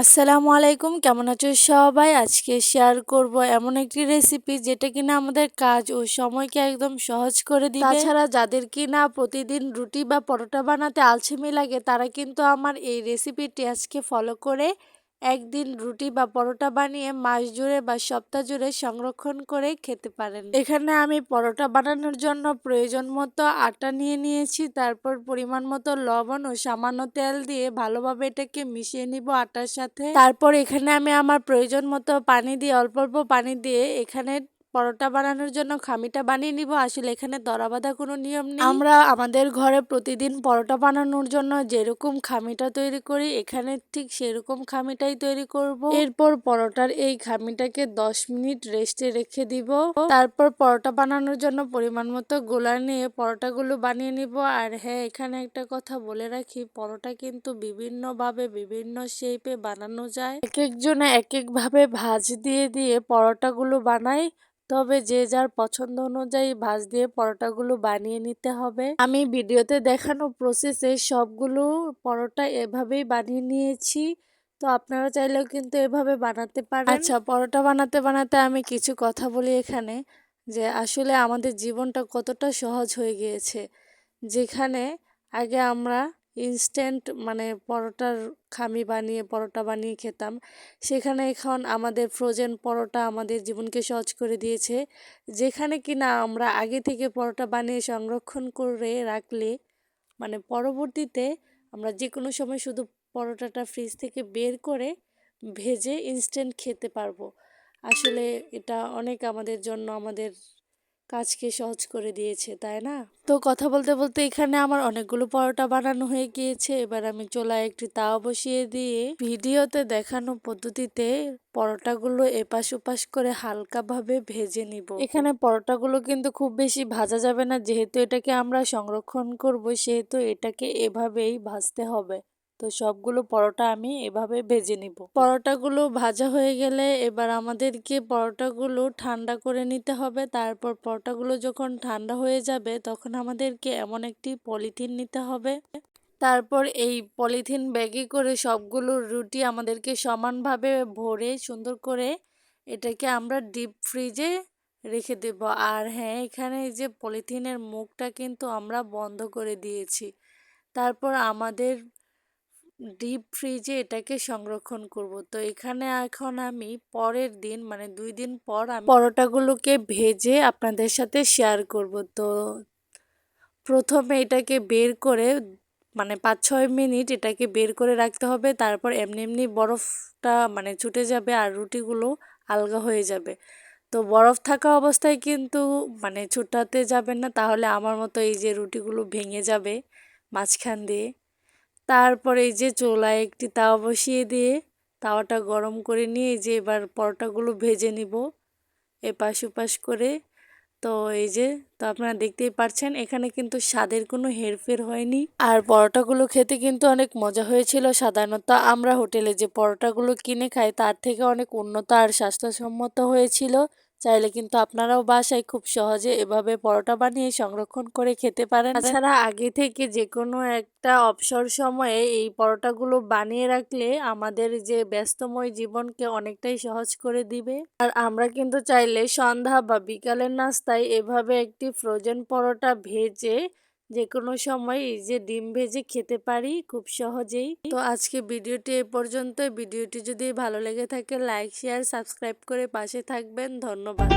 আসসালামু আলাইকুম, কেমন আছো সবাই? আজকে শেয়ার করব এমন একটি রেসিপি যেটা কিনা আমাদের কাজ ও সময়কে একদম সহজ করে দিবে। তাছাড়া যাদের কিনা প্রতিদিন রুটি বা পরোটা বানাতে আলসেমি লাগে, তারা কিন্তু আমার এই রেসিপিটি আজকে ফলো করে একদিন রুটি বা পরোটা বানিয়ে মাস জুড়ে বা সপ্তাহ জুড়ে সংরক্ষণ করে খেতে পারেন। এখানে আমি পরোটা বানানোর জন্য প্রয়োজন মতো আটা নিয়ে নিয়েছি, তারপর পরিমাণ মতো লবণ ও সামান্য তেল দিয়ে ভালোভাবে এটাকে মিশিয়ে নিব আটার সাথে। তারপর এখানে আমি আমার প্রয়োজন মতো পানি দিয়ে, অল্প অল্প পানি দিয়ে এখানে পরোটা বানানোর জন্য খামিটা বানিয়ে নিব। আসলে এখানে দরা বাঁধা কোনো নিয়ম নেই। আমরা আমাদের ঘরে প্রতিদিন পরোটা বানানোর জন্য যেরকম খামিটা তৈরি করি, এখানে ঠিক সেরকম খামিটাই তৈরি করব। এরপর পরোটার এই খামিটাকে 10 মিনিট রেস্টে রেখে দিব। তারপর পরোটা বানানোর জন্য পরিমাণ মতো গোলা নিয়ে পরোটাগুলো বানিয়ে নিব। আর হ্যাঁ এখানে একটা কথা বলে রাখি, পরোটা কিন্তু বিভিন্নভাবে বিভিন্ন শেপে বানানো যায়। এক একজনে এক একভাবে ভাজ দিয়ে দিয়ে পরোটাগুলো বানায়। তবে যে যার পছন্দ অনুযায়ী ভাজ দিয়ে পরোটাগুলো বানিয়ে নিতে হবে। আমি ভিডিওতে দেখানো প্রসেসে সবগুলো পরোটা এভাবেই বানিয়ে নিয়েছি। তো আপনারা চাইলেও কিন্তু এভাবে বানাতে পারেন। আচ্ছা পরোটা বানাতে বানাতে আমি কিছু কথা বলি এখানে যে আসলে আমাদের জীবনটা কতটা সহজ হয়ে গিয়েছে। যেখানে আগে আমরা ইনস্ট্যান্ট মানে পরোটার খামি বানিয়ে, পরোটা বানিয়ে খেতাম। সেখানে এখন আমাদের ফ্রোজেন পরোটা আমাদের জীবনকে সহজ করে দিয়েছে। যেখানে কিনা আমরা আগে থেকে পরোটা বানিয়ে সংরক্ষণ করে রাখলে মানে পরবর্তীতে আমরা যে কোনো সময় শুধু পরোটাটা ফ্রিজ থেকে বের করে ভেজে ইনস্ট্যান্ট খেতে পারব। আসলে এটা অনেক আমাদের জন্য আমাদের কাজকে সহজ করে দিয়েছে, তাই না? তো কথা বলতে বলতে এখানে আমার অনেকগুলো পরোটা বানানো হয়ে গিয়েছে। এবার আমি চোলায় একটি তাওয়া বসিয়ে দিয়ে ভিডিওতে দেখানো পদ্ধতিতে পরোটাগুলো এপাশ ওপাশ করে হালকাভাবে ভেজে নিব। এখানে পরোটাগুলো কিন্তু খুব বেশি ভাজা যাবে না। যেহেতু এটাকে আমরা সংরক্ষণ করব, সেহেতু এটাকে এভাবেই ভাজতে হবে। তো সবগুলো পরোটা আমি এভাবে ভেজে নিব। পরোটাগুলো ভাজা হয়ে গেলে এবার আমাদেরকে পরোটাগুলো ঠান্ডা করে নিতে হবে। তারপর পরোটাগুলো যখন ঠান্ডা হয়ে যাবে তখন আমাদেরকে এমন একটি পলিথিন নিতে হবে। তারপর এই পলিথিন ব্যাগে করে সবগুলো রুটি আমাদেরকে সমানভাবে ভরে সুন্দর করে এটাকে আমরা ডিপ ফ্রিজে রেখে দেব। আর হ্যাঁ এখানে এই যে পলিথিনের মুখটা কিন্তু আমরা বন্ধ করে দিয়েছি। তারপর আমাদের ডিপ ফ্রিজে এটাকে সংরক্ষণ করব। তো এখানে এখন আমি পরের দিন মানে দুই দিন পর আমি পরোটাগুলোকে ভেজে আপনাদের সাথে শেয়ার করব। তো প্রথমে এটাকে বের করে মানে পাঁচ ছয় মিনিট এটাকে বের করে রাখতে হবে। তারপর এমনি এমনি বরফটা মানে ছুটে যাবে আর রুটিগুলো আলগা হয়ে যাবে। তো বরফ থাকা অবস্থায় কিন্তু মানে ছুটাতে যাবেন না। তাহলে আমার মতো এই যে রুটিগুলো ভেঙে যাবে মাঝখান দিয়ে। তারপরে এই যে চোলায় একটি তাওয়া বসিয়ে দিয়ে তাওয়াটা গরম করে নিয়ে এই যে এবার পরোটাগুলো ভেজে নিব এপাশ ওপাশ করে। তো এই যে, তো আপনারা দেখতেই পাচ্ছেন এখানে কিন্তু স্বাদের কোনো হেরফের হয়নি। আর পরোটাগুলো খেতে কিন্তু অনেক মজা হয়েছিল সাধারণত। আমরা হোটেলে যে পরোটাগুলো কিনে খাই, তার থেকে অনেক উন্নত আর স্বাস্থ্যসম্মত হয়েছিল। চাইলে কিন্তু আপনারাও বাসায় খুব সহজে এভাবে পরোটা বানিয়ে সংরক্ষণ করে খেতে পারেন। তাছাড়া আগে থেকে যে কোনো একটা অবসর সময়ে এই পরোটাগুলো বানিয়ে রাখলে আমাদের যে ব্যস্তময় জীবনকে অনেকটাই সহজ করে দিবে। আর আমরা কিন্তু চাইলে সন্ধ্যা বা বিকালের নাস্তায় এভাবে একটি ফ্রোজেন পরোটা ভেজে যে কোনো সময় যে ডিম ভেজে খেতে পারি খুব সহজেই। তো আজকে ভিডিওটি এ পর্যন্ত ভিডিওটি যদি ভালো লেগে থাকে, লাইক, শেয়ার, সাবস্ক্রাইব করে পাশে থাকবেন। ধন্যবাদ।